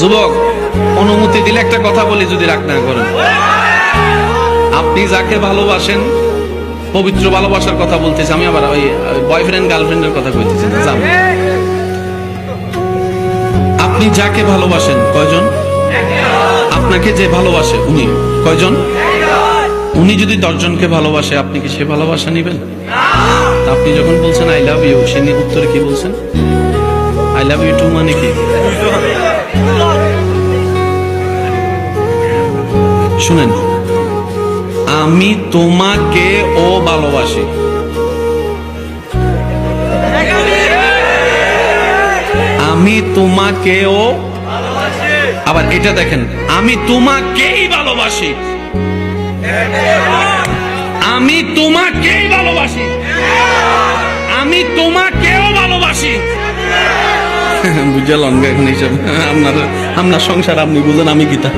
যুবক, অনুমতি দিলে একটা কথা বলি যদি রাগ না করেন। আপনি যাকে ভালোবাসেন, পবিত্র ভালোবাসার কথা বলতেছি, আমি আবার ওই বয়ফ্রেন্ড গার্লফ্রেন্ডের কথা কইতেছি না যাব আপনি যাকে ভালোবাসেন, কয়জন? আপনাকে যে ভালোবাসে, উনি, কয়জন? উনি যদি দশজনকে ভালোবাসে, আপনি কি সে ভালোবাসা নিবেন? আপনি যখন বলছেন আই লাভ ইউ সে উত্তরে কি বলছেন? আই লাভ ইউ টু মানে কি? শুনেন, আমি তোমাকে ও ভালোবাসি। আমি তোমাকে ও আবার এটা দেখেন, আমি তোমাকেই ভালোবাসি। আমি তোমাকেই ভালোবাসি। আমি তোমাকেও ভালোবাসি। বুঝলাম এখন এইসব। আপনার আপনার সংসার আপনি বুঝেন, আমি গীতা